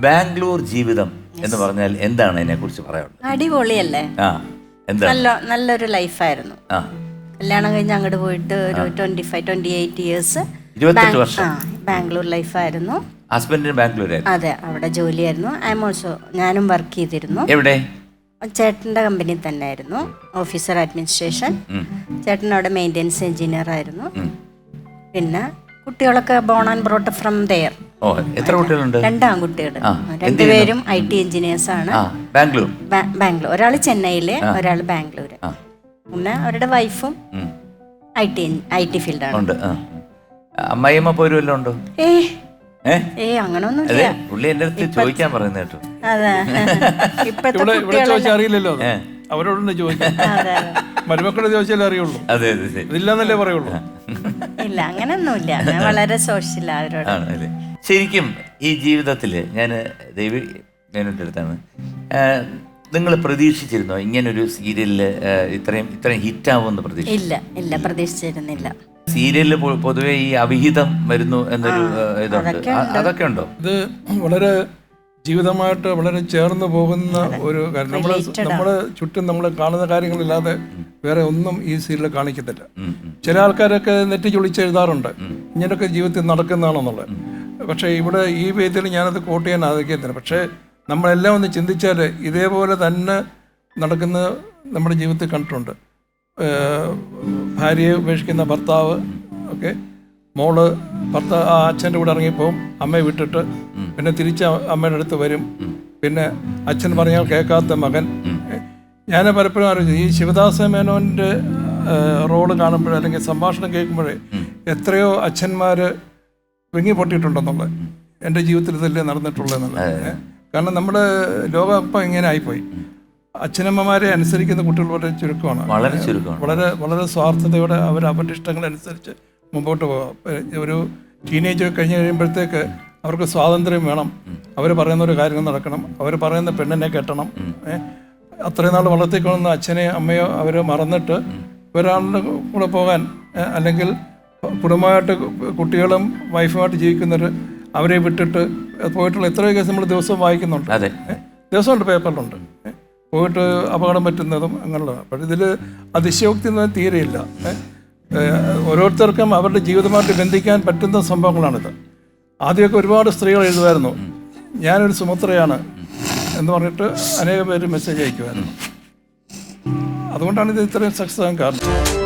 ബാംഗ്ലൂർ ജീവിതം എന്ന് പറഞ്ഞാൽ എന്താണ് അതിനെ കുറിച്ച് പറയാനുള്ളത്? അടിപൊളിയല്ലേ? ആ എന്താണ്? നല്ല നല്ലൊരു ലൈഫായിരുന്നു. ആ. കല്യാണം കഴിഞ്ഞ് അങ്ങോട്ട് പോയിട്ട് ഒരു twenty five twenty eight years ഇരുപത്തെട്ട് വർഷം. ബാംഗ്ലൂർ ലൈഫായിരുന്നു. ഹസ്ബൻഡിന് ബാംഗ്ലൂർ അതെ അവിടെ ജോലിയായിരുന്നു. ഐ എം ഓൾസോ ഞാനും വർക്ക് ചെയ്തിരുന്നു. എവിടെ? ചേട്ടന്റെ കമ്പനി തന്നെയായിരുന്നു ഓഫീസർ അഡ്മിനിസ്ട്രേഷൻ. ചേട്ടൻ അവിടെ മെയിന്റെനൻസ് എഞ്ചിനീയർ ആയിരുന്നു. പിന്നെ കുട്ടികളൊക്കെ born and brought from there ഓ എത്ര കുട്ടികളുണ്ട്? രണ്ടാൺകുട്ടികൾ ആ, രണ്ടുപേരും ഐ ടി എഞ്ചിനീയേഴ്സ് ആണ്. ബാംഗ്ലൂർ? ബാംഗ്ലൂർ. ഒരാൾ ചെന്നൈയിലെ ഒരാൾ ബാംഗ്ലൂർ പിന്നെ അവരുടെ വൈഫും. ഐ ടി ഐ ടി ഫീൽഡാണ്. ഉണ്ട് ആ. അമ്മായിയമ്മ പോരും വല്ലതും ഉണ്ടോ? ഏ. ഏ? അതെ പുള്ളി എന്റെ അടുത്ത് ചോദിക്കാൻ പറയുന്ന കേട്ടോ. അതെ. ഇപ്പത്തെ ഇവിടെ ഇവിടെ ചോദിച്ചാൽ അറിയില്ലല്ലോ അവരോടൊന്നും ചോദിക്കാം അതെ മരുമക്കളെ ചോദിച്ചാലേ അറിയുള്ളൂ. അതെ അതെ ഇതില്ലാന്നല്ലേ പറയുള്ളൂ. ഇല്ല അങ്ങനൊന്നുമില്ല. ഞാൻ വളരെ സോഷ്യൽ അവരോട്. ശരിക്കും ഈ ജീവിതത്തിൽ ഞാൻ ദൈവ ഞാനൊരു അടുത്താണ് നിങ്ങൾ പ്രതീക്ഷിച്ചിരുന്നോ ഇങ്ങനൊരു സീരിയലിൽ ഇത്രയും ഇത്രയും ഹിറ്റാവുമെന്ന് പ്രതീക്ഷ ഇല്ല ഇല്ല പ്രതീക്ഷിച്ചിരുന്നില്ല. സീരിയലിൽ പൊതുവെ ഈ അവിഹിതം വരുന്നു എന്നൊരു ഇതുണ്ട്. അതൊക്കെ ഉണ്ടോ. ഇത് വളരെ ജീവിതമായിട്ട് വളരെ ചേർന്ന് പോകുന്ന ഒരു കാര്യം. നമ്മൾ നമ്മൾ ചുറ്റും നമ്മൾ കാണുന്ന കാര്യങ്ങളില്ലാതെ വേറെ ഒന്നും ഈ സീരിയൽ കാണിക്കത്തില്ല. ചില ആൾക്കാരൊക്കെ നെറ്റി ചൊളിച്ച് എഴുതാറുണ്ട് ഇങ്ങനെയൊക്കെ ജീവിതത്തിൽ നടക്കുന്നതാണെന്നുള്ളത്. പക്ഷേ ഇവിടെ ഈ വേദിയിൽ ഞാനത് കോട്ട് ചെയ്യാൻ ആഗ്രഹിക്കത്തില്ല പക്ഷേ നമ്മളെല്ലാം ഒന്ന് ചിന്തിച്ചാൽ ഇതേപോലെ തന്നെ നടക്കുന്ന നമ്മുടെ ജീവിതത്തിൽ കണ്ടിട്ടുണ്ട്. ഭാര്യയെ ഉപേക്ഷിക്കുന്ന ഭർത്താവ് ഒക്കെ മോൾ ഭർത്താവ് ആ അച്ഛന്റെ കൂടെ ഇറങ്ങിപ്പോവും അമ്മയെ വിട്ടിട്ട് പിന്നെ തിരിച്ച് അമ്മയുടെ അടുത്ത് വരും. പിന്നെ അച്ഛൻ പറഞ്ഞാൽ കേൾക്കാത്ത മകൻ. ഞാൻ പലപ്പോഴും അറിയിച്ചു ഈ ശിവദാസ മേനോന്റെ റോൾ കാണുമ്പോഴേ അല്ലെങ്കിൽ സംഭാഷണം കേൾക്കുമ്പോഴേ എത്രയോ അച്ഛന്മാർ വിങ്ങി പൊട്ടിയിട്ടുണ്ടെന്നുള്ളത് എന്റെ ജീവിതത്തിൽ ഇതല്ലേ നടന്നിട്ടുള്ളതെന്നുള്ളത് കാരണം നമ്മുടെ ലോകം ഇപ്പം ഇങ്ങനെ ആയിപ്പോയി. അച്ഛനമ്മമാരെ അനുസരിക്കുന്ന കുട്ടികൾ വളരെ ചുരുക്കമാണ്. വളരെ ചുരുക്കമാണ്. വളരെ വളരെ സ്വാർത്ഥതയോടെ അവർ അവരുടെ ഇഷ്ടങ്ങളനുസരിച്ച് മുമ്പോട്ട് പോകാം. ഒരു ടീനേജ് കഴിഞ്ഞ് കഴിയുമ്പോഴത്തേക്ക് അവർക്ക് സ്വാതന്ത്ര്യം വേണം. അവർ പറയുന്ന ഒരു കാര്യങ്ങൾ നടക്കണം. അവർ പറയുന്ന പെണ്ണിനെ കെട്ടണം. അത്രയും നാൾ വളർത്തിക്കൊള്ളുന്ന അച്ഛനെയോ അമ്മയോ അവർ മറന്നിട്ട് ഒരാളുടെ കൂടെ പോകാൻ അല്ലെങ്കിൽ കുടുംബമായിട്ട് കുട്ടികളും വൈഫുമായിട്ട് ജീവിക്കുന്നവർ അവരെ വിട്ടിട്ട് പോയിട്ടുള്ള എത്രയോ കേസ് നമ്മൾ ദിവസവും വായിക്കുന്നുണ്ട്. അതെ. ദിവസമുണ്ട് പേപ്പറിലുണ്ട്. പോയിട്ട് അപകടം പറ്റുന്നതും അങ്ങനെയുള്ളതാണ് അപ്പോൾ ഇതിൽ അതിശയോക്തി എന്ന് തീരെയില്ല ഓരോരുത്തർക്കും അവരുടെ ജീവിതമായിട്ട് ബന്ധിക്കാൻ പറ്റുന്ന സംഭവങ്ങളാണിത്. ആദ്യമൊക്കെ ഒരുപാട് സ്ത്രീകൾ എഴുതുമായിരുന്നു. ഞാനൊരു സുമത്രയാണ് എന്ന് പറഞ്ഞിട്ട് അനേകം പേര് മെസ്സേജ് അയക്കുമായിരുന്നു. അതുകൊണ്ടാണ് ഇത് ഇത്രയും സക്സസ് ആകാൻ കാരണം.